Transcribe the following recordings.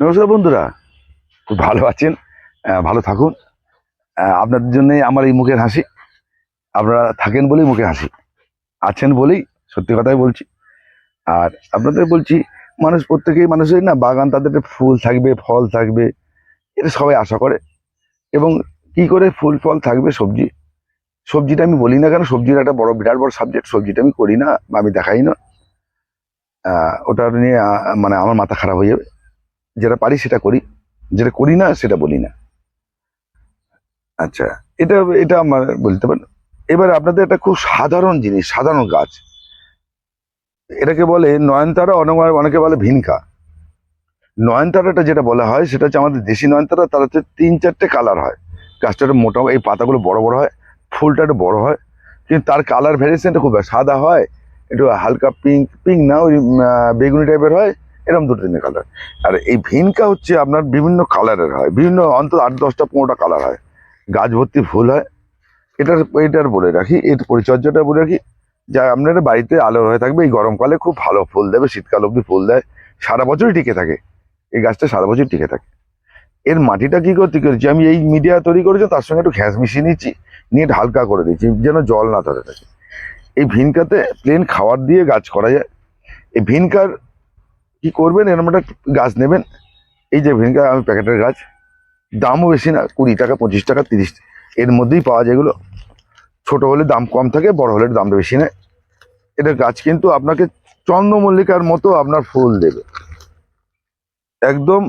নমস্কার বন্ধুরা, খুব ভালো আছেন ভালো থাকুন। আপনাদের জন্য আমার এই মুখের হাসি, আপনারা থাকেন বলেই মুখে হাসি, আছেন বলেই সত্যি কথাই বলছি। আর আপনাদের বলছি, মানুষ প্রত্যেকেই মানুষের না বাগান তাদের ফুল থাকবে, ফল থাকবে, এটা সবাই আশা করে। এবং কি করে ফুল, ফল থাকবে সবজি, সবজিটা আমি বলি না কেন, সবজির একটা বড়, বিরাট বড় সাবজেক্ট সবজিটা আমি করি না বা আমি দেখাই না। ওটা নিয়ে মানে আমার মাথা খারাপ হয়ে যাবে। যেটা পারি সেটা করি। যেটা করি না, সেটা বলি না। আচ্ছা এটা এটা আমার বলতে পারেন এবার আপনাদের একটা খুব সাধারণ জিনিস, সাধারণ গাছ। এটাকে বলে নয়নতারা, অনেক অনেকে বলে ভিনকা। নয়নতারাটা যেটা বলা হয়, সেটা হচ্ছে আমাদের দেশি নয়নতারা, তার হচ্ছে তিন চারটে কালার হয়। গাছটা মোটা, এই পাতাগুলো বড় বড় হয়, ফুলটা একটু বড় হয়। কিন্তু তার কালার ভ্যারিয়েশনটা খুব সাদা হয়, একটু হালকা পিঙ্ক পিঙ্ক না, ওই বেগুনি টাইপের হয়। এরকম দুটো তিনটে কালার আর এই ভিনকা হচ্ছে আপনার বিভিন্ন কালারের হয়। বিভিন্ন অন্তত আট, দশটা, পনেরোটা কালার হয়। গাছ ভর্তি ফুল হয়। এটার এটার বলে রাখি, এর পরিচর্যাটা বলে রাখি। যা আপনার বাড়িতে আলো হয়ে থাকবে, এই গরমকালে খুব ভালো ফুল দেবে, শীতকাল অবধি ফুল দেয়। সারা বছরই টিকে থাকে। এই গাছটা সারা বছর টিকে থাকে। এর মাটিটা কী করতে করেছি আমি এই মিডিয়া তৈরি করেছি, তার সঙ্গে একটু ঘ্যাস মিশিয়ে নিচ্ছি, নিয়ে হালকা করে দিচ্ছি, যেন জল না ধরে থাকে। এই ভিনকাতে প্লেন খাবার দিয়ে গাছ করা যায়। এই ভিনকার কি করবেন? এরকম একটা গাছ নেবেন। এই যে ভিনকা আমি প্যাকেটের গাছ, দামও বেশি না, কুড়ি টাকা, পঁচিশ টাকা, তিরিশ এর মধ্যেই পাওয়া যায় এগুলো। ছোট হলে দাম কম থাকে, বড় হলে দামটা বেশি নেয়। এটা গাছ কিন্তু আপনাকে চন্দ্রমল্লিকার মতো আপনার ফুল দেবে। একদম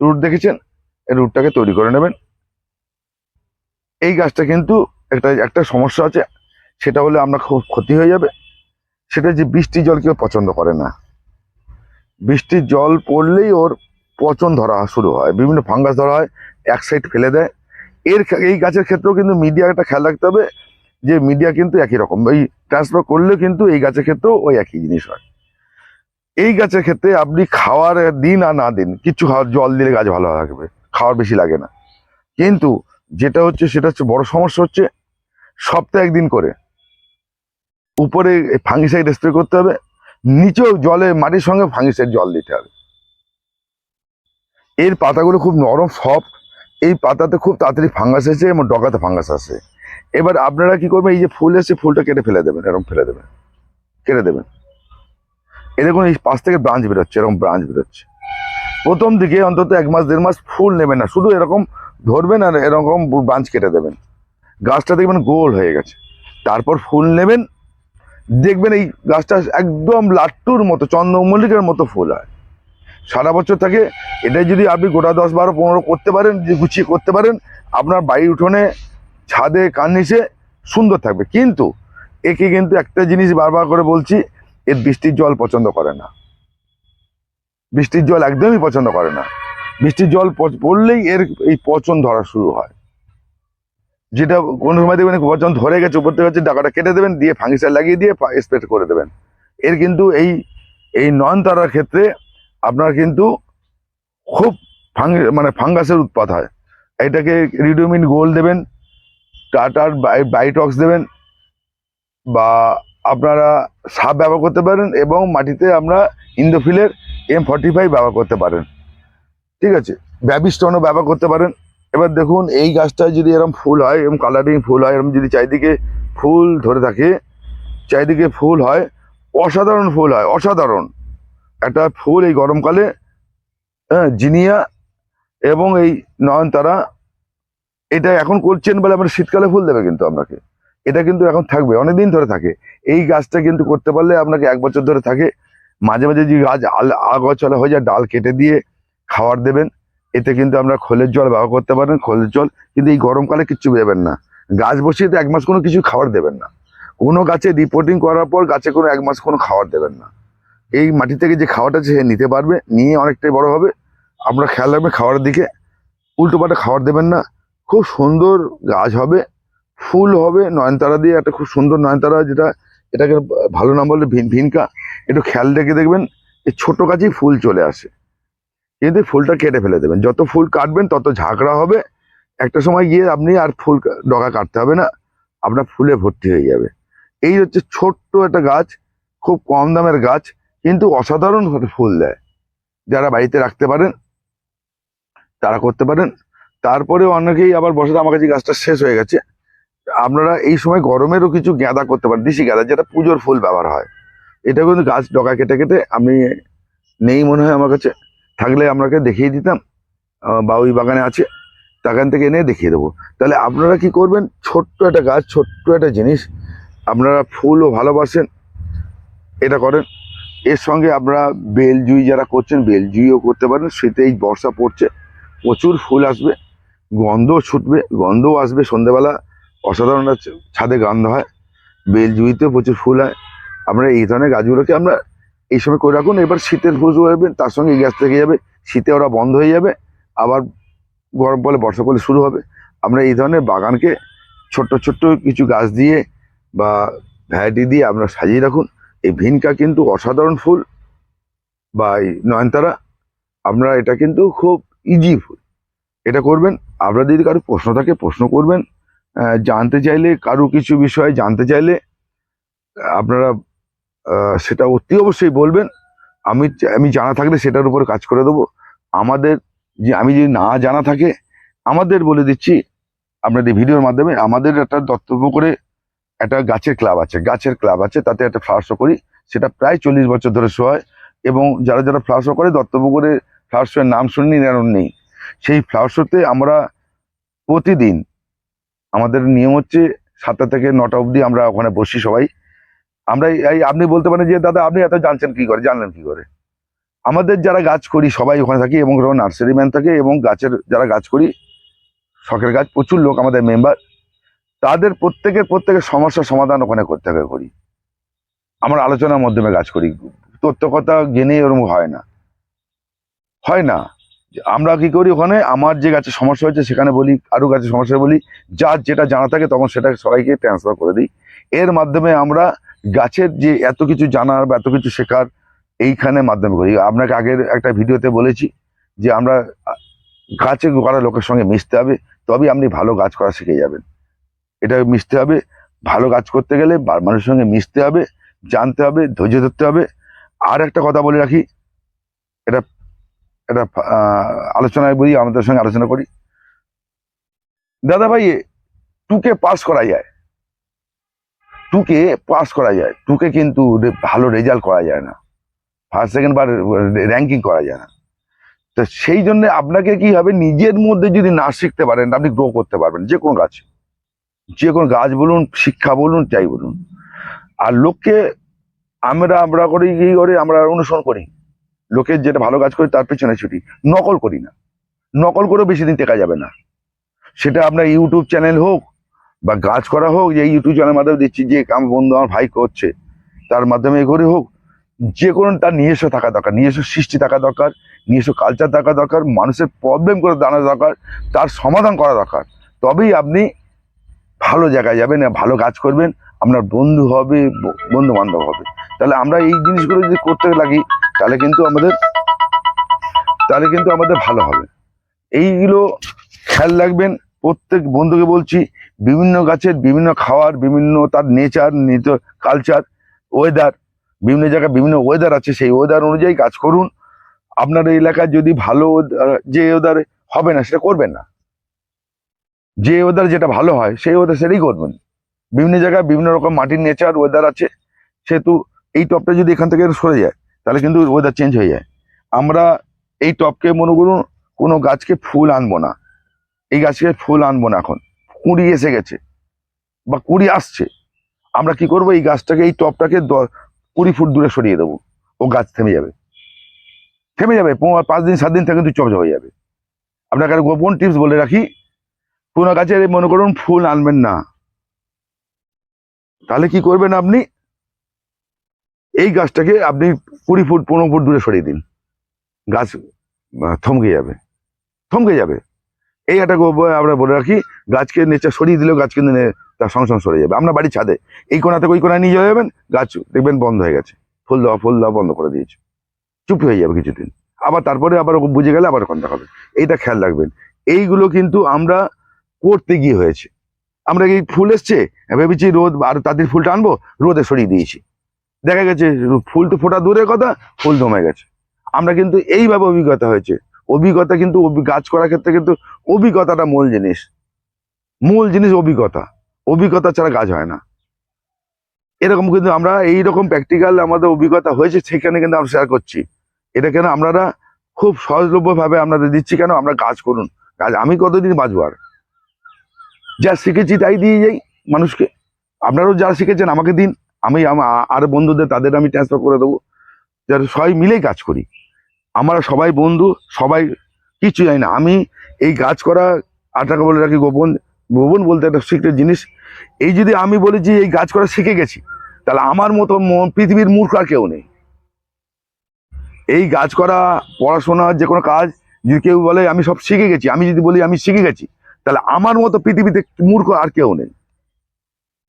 রুট দেখেছেন? এই রুটটাকে তৈরি করে নেবেন। এই গাছটা কিন্তু একটা একটা সমস্যা আছে। সেটা হলে আপনার খুব ক্ষতি হয়ে যাবে। সেটা যে বৃষ্টি জল কেউ পছন্দ করে না। বৃষ্টির জল পড়লেই ওর পচন ধরা শুরু হয়, বিভিন্ন ফাঙ্গাস ধরা হয়, এক সাইড ফেলে দেয়। এর এই গাছের ক্ষেত্রেও কিন্তু মিডিয়া একটা খেয়াল রাখতে হবে যে মিডিয়া কিন্তু একই রকম। এই ট্রান্সফার করলেও কিন্তু এই গাছের ক্ষেত্রেও ওই একই জিনিস হয়। এই গাছের ক্ষেত্রে আপনি খাওয়ার দিন আর না দিন কিছু খাওয়ার, জল দিলে গাছ ভালো থাকবে, খাওয়ার বেশি লাগে না। কিন্তু যেটা হচ্ছে, সেটা হচ্ছে বড় সমস্যা হচ্ছে সপ্তাহে একদিন করে। উপরে ফাঙ্গিসাইড স্প্রে করতে হবে নিচেও জলে, মাটির সঙ্গে ফাঙ্গিসাইড জল দিতে হবে। এর পাতাগুলো খুব নরম, সফট। এই পাতাতে খুব তাড়াতাড়ি ফাঙ্গাস এসে এবং ডগাতে ফাঙ্গাস আসে। এবার আপনারা কি করবেন, এই যে ফুল এসে ফুলটা কেটে ফেলে দেবেন, এরকম ফেলে দেবেন, কেটে দেবেন। এরকম এই পাশ থেকে ব্রাঞ্চ বেরোচ্ছে, এরকম ব্রাঞ্চ বেরোচ্ছে। প্রথম দিকে অন্তত এক মাস, দেড় মাস ফুল নেবেন না, শুধু এরকম ধরবেন আর এরকম ব্রাঞ্চ কেটে দেবেন। গাছটা দেখবেন গোল হয়ে গেছে। তারপর ফুল নেবেন দেখবেন এই গাছটা একদম লাট্টুর মতো, চন্দ্রমল্লিকের মতো ফুল হয়। সারা বছর থাকে, এটাই যদি আপনি গোটা দশ, বারো, পনেরো করতে পারেন যে গুছিয়ে করতে পারেন, আপনার বাড়ির উঠোনে, ছাদে, কার্নিশে সুন্দর থাকবে। কিন্তু একে কিন্তু একটা জিনিস বারবার করে বলছি এর বৃষ্টির জল পছন্দ করে না। বৃষ্টির জল একদমই পছন্দ করে না। বৃষ্টির জল পড়লেই এর এই পচন ধরা শুরু হয়। যেটা কোনো সময় দেখবেন পচন ধরে গেছে, উপর থেকে ডাকাটা কেটে দেবেন, দিয়ে ফাঙ্গিসাইড লাগিয়ে দিয়ে স্প্রে করে দেবেন। এর কিন্তু এই এই নয়নতারার ক্ষেত্রে আপনার কিন্তু খুব ফাঙ্গি মানে ফাঙ্গাসের উৎপাত হয়। এটাকে রিডোমিন গোল দেবেন, টাটার বাই- বাইটক্স দেবেন, বা আপনারা সাপ ব্যবহার করতে পারেন এবং মাটিতে আমরা ইন্দোফিলের এম ফর্টি ফাইভ ব্যবহার করতে পারেন। ঠিক আছে? ব্যাবিস্টনও ব্যবহার করতে পারেন। এবার দেখুন, এই গাছটায় যদি এরকম ফুল হয় এরকম কালারিং ফুল হয় এরকম যদি চারিদিকে ফুল ধরে থাকে, চারিদিকে ফুল হয়, অসাধারণ ফুল হয়, অসাধারণ। একটা ফুল এই গরমকালে হ্যাঁ জিনিয়া এবং এই নয়নতারা, এটা এখন করছেন বলে আমরা শীতকালে ফুল দেবে কিন্তু আপনাকে। এটা কিন্তু এখন থাকবে, অনেকদিন ধরে থাকে। এই গাছটা কিন্তু করতে পারলে আপনাকে এক বছর ধরে থাকে। মাঝে মাঝে যে গাছ আল আগচলা হয়ে যায়, ডাল কেটে দিয়ে খাবার দেবেন। এতে কিন্তু আমরা খোলের জল ব্যবহার করতে পারেন, খোলের জল কিন্তু এই গরমকালে কিচ্ছু দেবেন না। গাছ বসিয়ে তো এক মাস কোনো কিছু খাবার দেবেন না। কোনো গাছে রিপোর্টিং করার পর গাছে কোনো এক মাস কোনো খাবার দেবেন না। এই মাটি থেকে যে খাওয়াটা সে নিতে পারবে, নিয়ে অনেকটাই বড় হবে। আপনারা খেয়াল রাখবেন খাওয়ার দিকে। উল্টো পাল্টা খাবার দেবেন না। খুব সুন্দর গাছ হবে, ফুল হবে, নয়নতারা দিয়ে একটা খুব সুন্দর নয়নতারা যেটা, এটাকে ভালো নাম বলে ভিন, ভিনকা। একটু খেয়াল রেখে দেখবেন, এই ছোটো গাছেই ফুল চলে আসে। কিন্তু ফুলটা কেটে ফেলে দেবেন। যত ফুল কাটবেন, তত ঝাঁকড়া হবে। একটা সময় গিয়ে আপনি আর ফুল ডগা কাটতে হবে না, আপনার ফুলে ভর্তি হয়ে যাবে। এই হচ্ছে ছোট্ট একটা গাছ, খুব কম দামের গাছ, কিন্তু অসাধারণ ফুল দেয়। যারা বাড়িতে রাখতে পারেন, তারা করতে পারেন। তারপরে অনেকেই আবার বসে, আমার কাছে গাছটা শেষ হয়ে গেছে। আপনারা এই সময় গরমেরও কিছু গাঁদা করতে পারেন, দেশি গাঁদা, যেটা পুজোর ফুল ব্যবহার হয়। এটা কিন্তু গাছ ডগা কেটে কেটে আমি নেই মনে হয় আমার কাছে। থাকলে আপনাকে দেখিয়ে দিতাম বা ওই বাগানে আছে সেখান থেকে এনে দেখিয়ে দেবো। তাহলে আপনারা কি করবেন? ছোট্ট একটা গাছ, ছোট্ট একটা জিনিস, আপনারা ফুলও ভালোবাসেন, এটা করেন। এর সঙ্গে আপনারা বেলজুই যারা করছেন, বেলজুইও করতে পারেন শীতে এই বর্ষা পড়ছে, প্রচুর ফুল আসবে গন্ধও ছুটবে, গন্ধও আসবে সন্ধেবেলা, অসাধারণ ছাদে গন্ধ হয় বেলজুইতেও প্রচুর ফুল হয়। আমরা এই ধরনের গাছগুলোকে আমরা এই সময় করে রাখুন। এবার শীতের ফুল শুরু হবে তার সঙ্গে গ্যাস থেকে যাবে, শীতে ওরা বন্ধ হয়ে যাবে, আবার গরম পড়লে বর্ষা পড়লে শুরু হবে। আমরা এই ধরনের বাগানকে ছোট্ট ছোট্ট কিছু গাছ দিয়ে বা ভ্যারাইটি দিয়ে আপনারা সাজিয়ে রাখুন। এই ভিনকা কিন্তু অসাধারণ ফুল বা এই নয়নতারা আপনারা এটা কিন্তু খুব ইজি ফুল। এটা করবেন আপনারা যদি কারও প্রশ্ন থাকে, প্রশ্ন করবেন। জানতে চাইলে, কারও কিছু বিষয়ে জানতে চাইলে, আপনারা সেটা অতি অবশ্যই বলবেন। আমি আমি জানা থাকলে সেটার উপরে কাজ করে দেবো। আমাদের যে, আমি যদি না জানা থাকে, আমাদের বলে দিচ্ছি। আপনাদের ভিডিওর মাধ্যমে আমাদের একটা দত্তব্য করে একটা গাছের ক্লাব আছে, গাছের ক্লাব আছে, তাতে একটা ফ্লাওয়ার শো করি। সেটা প্রায় চল্লিশ বছর ধরে শো হয় এবং যারা যারা ফ্লাওয়ার শো করে, দত্তব্য করে ফ্লাওয়ার শোয়ের নাম শুনিনি এরকম নেই। সেই ফ্লাওয়ার শোতে আমরা প্রতিদিন, আমাদের নিয়ম হচ্ছে সাতটা থেকে নটা অবধি আমরা ওখানে বসি সবাই। আমরা এই- আপনি বলতে পারেন যে, দাদা, আপনি এত জানছেন কি করে? জানলেন কি করে? আমাদের যারা গাছ করি, সবাই ওখানে থাকি এবং নার্সারি ম্যান থাকে এবং গাছের যারা গাছ করি, শখের গাছ প্রচুর লোক আমাদের মেম্বার তাদের প্রত্যেকের প্রত্যেকের সমস্যার সমাধান ওখানে করতে হবে করি। আমরা আলোচনার মাধ্যমে গাছ করি। তথ্য কথা জেনে ওরকম হয় না। হয় না। আমরা কি করি ওখানে? আমার যে গাছের সমস্যা হয়েছে, সেখানে বলি আরও গাছের সমস্যা বলি, যার যেটা জানা থাকে, তখন সেটা সবাইকে ট্রান্সফার করে দিই। এর মাধ্যমে আমরা গাছের যে এত কিছু জানার বা এত কিছু শেখার এইখানে মাধ্যমে করি। আপনাকে আগের একটা ভিডিওতে বলেছি যে আমরা গাছে করা লোকের সঙ্গে মিশতে হবে, তবেই আপনি ভালো গাছ করা শিখে যাবেন। এটা মিশতে হবে, ভালো কাজ করতে গেলে মানুষের সঙ্গে মিশতে হবে, জানতে হবে, ধৈর্য ধরতে হবে। আর একটা কথা বলে রাখি, এটা এটা আলোচনায় বলি, আমাদের সঙ্গে আলোচনা করি। দাদা ভাই টুকে পাস করা যায়। টুকে পাস করা যায়। টুকে কিন্তু ভালো রেজাল্ট করা যায় না। ফার্স্ট সেকেন্ড বার র্যাঙ্কিং করা যায় না। তো সেই জন্য আপনাকে কি হবে, নিজের মধ্যে যদি না শিখতে পারেন, আপনি গ্রো করতে পারবেন, যে কোনো গাছ। যে কোনো গাছ বলুন, শিক্ষা বলুন, যাই বলুন। আর লোককে আমরা আমরা করি কি করে, আমরা অনুসরণ করি। লোকের যেটা ভালো কাজ করি, তার পেছনে ছুটি। নকল করি না। নকল করেও বেশি দিন টেকা যাবে না। সেটা আপনার ইউটিউব চ্যানেল হোক বা গাছ করা হোক, যে ইউটিউব চ্যানেলের মাধ্যমে দিচ্ছি, যে আমার বন্ধু আমার ভাই করছে, তার মাধ্যমে করে হোক, যে কোনো তার নিজস্ব থাকা দরকার, নিজস্ব সৃষ্টি থাকা দরকার, নিজস্ব কালচার থাকা দরকার, মানুষের প্রবলেম করে দাঁড়ানো দরকার, তার সমাধান করা দরকার। তবেই আপনি ভালো জায়গায় যাবেন ভালো কাজ করবেন, আপনার বন্ধু হবে বন্ধু বান্ধব হবে। তাহলে আমরা এই জিনিসগুলো যদি করতে লাগি, তাহলে কিন্তু আমাদের, তাহলে কিন্তু আমাদের ভালো হবে। এইগুলো খেয়াল রাখবেন, প্রত্যেক বন্ধুকে বলছি বিভিন্ন গাছের বিভিন্ন খাওয়ার, বিভিন্ন তার নেচার নিত কালচার ওয়েদার বিভিন্ন জায়গায় বিভিন্ন ওয়েদার আছে, সেই ওয়েদার অনুযায়ী কাজ করুন। আপনার এলাকায় যদি ভালো যে ওয়েদার হবে না, সেটা করবেন না। যে ওয়েদার যেটা ভালো হয়, সেই ওয়েদার সেটাই করবেন। বিভিন্ন জায়গায় বিভিন্ন রকম মাটির নেচার ওয়েদার আছে, সেহেতু এই টপটা যদি এখান থেকে সরে যায়, তাহলে কিন্তু ওয়েদার চেঞ্জ হয়ে যায়। আমরা এই টপকে মনে করুন, কোনো গাছকে ফুল আনব না। এই গাছকে ফুল আনব না এখন। কুড়ি এসে গেছে বা কুড়ি আসছে, আমরা কি করব? এই গাছটাকে, এই টপটাকে কুড়ি ফুট দূরে সরিয়ে দেবো। ও গাছ থেমে যাবে। থেমে যাবে পাঁচ দিন, সাত দিন থেকে কিন্তু চপচ হয়ে যাবে। আপনাকে একটা গোপন টিপস বলে রাখি কোনো গাছের মনে করুন ফুল আনবেন না। তাহলে কি করবেন আপনি? এই গাছটাকে আপনি কুড়ি ফুট, পনেরো ফুট দূরে সরিয়ে দিন। গাছ থমকে যাবে। থমকে যাবে। এই একটা আমরা বলে রাখি, গাছকে নিচে সরিয়ে দিলেও গাছ কিন্তু তার সঙ্গে সঙ্গে সরে যাবে। আমরা বাড়ির ছাদে, এই কোনা থেকে ওই কোনায় নিয়ে চলে যাবেন, গাছ দেখবেন বন্ধ হয়ে গেছে। ফুল দেওয়া ফুল দেওয়া বন্ধ করে দিয়েছে। চুপ হয়ে যাবে কিছুদিন। আবার তারপরে আবার বুঝে গেলে আবার কন্ট্যাক্ট হবে। এইটা খেয়াল রাখবেন। এইগুলো কিন্তু আমরা করতে গিয়ে হয়েছে। আমরা এই ফুল এসছে? ভেবেছি রোদ, আর তাদের ফুলটা আনব, রোদে সরিয়ে দিয়েছি। দেখা গেছে, ফুল তো ফোটা দূরের কথা, ফুল জমে গেছে। আমরা কিন্তু এইভাবে অভিজ্ঞতা হয়েছে। অভিজ্ঞতা কিন্তু গাছ করার ক্ষেত্রে কিন্তু অভিজ্ঞতাটা মূল জিনিস। মূল জিনিস অভিজ্ঞতা। অভিজ্ঞতা ছাড়া কাজ হয় না। এরকম কিন্তু আমরা এই রকম প্র্যাকটিক্যাল আমাদের অভিজ্ঞতা হয়েছে সেখানে কিন্তু আমরা শেয়ার করছি। এটা কেন আপনারা খুব সহজলভ্য ভাবে আপনাদের দিচ্ছি কেন? আমরা কাজ করুন। কাজ আমি কতদিন বাঁচবো আর? যা শিখেছি তাই দিয়ে যাই মানুষকে। আপনারাও যা শিখেছেন আমাকে দিন। আমি আর বন্ধুদের তাদের আমি ট্রান্সফার করে দেবো। যাতে সবাই মিলেই কাজ করি। আমরা সবাই বন্ধু, সবাই কিছু জানি না। আমি এই গাছ করা, আটাকে বলে রাখি গোপন গোপন বলতে একটা সিক্রেট জিনিস। এই যদি আমি বলি যে এই গাছ করা শিখে গেছি, তাহলে আমার মতো পৃথিবীর মূর্খ আর কেউ নেই। এই গাছ করা, পড়াশোনা, যে কোনো কাজ, যদি কেউ বলে আমি সব শিখে গেছি, আমি যদি বলি আমি শিখে গেছি, তাহলে আমার মতো পৃথিবীতে মূর্খ আর কেউ নেই।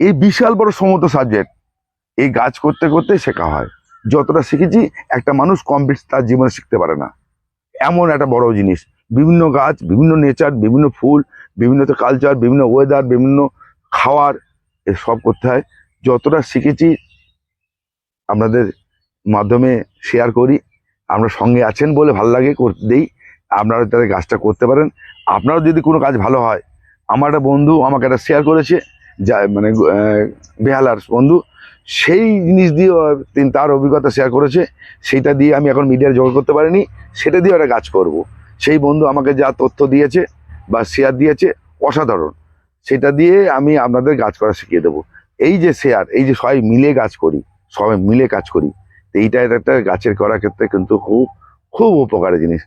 এই বিশাল বড় সমত সাবজেক্ট এই গাছ করতে করতে শেখা হয়। যতটা শিখেছি, একটা মানুষ কমপ্লিট তার জীবনে শিখতে পারে না। এমন একটা বড় জিনিস। বিভিন্ন গাছ, বিভিন্ন নেচার বিভিন্ন ফুল, বিভিন্ন তো কালচার বিভিন্ন ওয়েদার বিভিন্ন খাওয়ার সব করতে হয়। যতটা শিখেছি, আপনাদের মাধ্যমে শেয়ার করি। আমরা সঙ্গে আছেন বলে ভালো লাগে করতে দেই। আপনারা তাদের কাজটা করতে পারেন। আপনারও যদি কোনো কাজ ভালো হয়, আমার একটা বন্ধু আমাকে একটা শেয়ার করেছে, যা মানে বেহালার বন্ধু। সেই জিনিস দিয়ে তিনি তার অভিজ্ঞতা শেয়ার করেছে, সেইটা দিয়ে আমি এখন মিডিয়ার জোগাড় করতে পারিনি, সেটা দিয়ে একটা কাজ করব। সেই বন্ধু আমাকে যা তথ্য দিয়েছে বা শেয়ার দিয়েছে, অসাধারণ। সেটা দিয়ে আমি আপনাদের কাজ করা শিখিয়ে দেবো। এই যে শেয়ার এই যে সবাই মিলে কাজ করি, সবাই মিলে কাজ করি, তো এইটা একটা গাছের করার ক্ষেত্রে কিন্তু খুব খুব উপকারী জিনিস।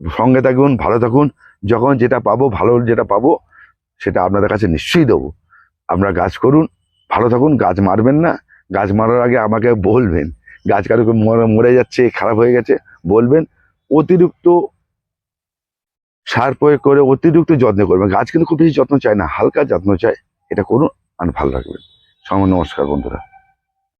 সঙ্গে থাকুন, ভালো থাকুন, যখন যেটা পাবো, ভালো যেটা পাবো, সেটা আপনাদের কাছে নিশ্চয়ই দেবো। আপনারা গাছ করুন ভালো থাকুন, গাছ মারবেন না। গাছ মারার আগে আমাকে বলবেন। গাছ কারও মরে যাচ্ছে, খারাপ হয়ে গেছে, বলবেন। অতিরিক্ত সার প্রয়োগ করে অতিরিক্ত যত্ন করবেন। গাছ কিন্তু খুব বেশি যত্ন চায় না, হালকা যত্ন চায়। এটা করুন আর ভালো রাখবেন সঙ্গে নমস্কার বন্ধুরা।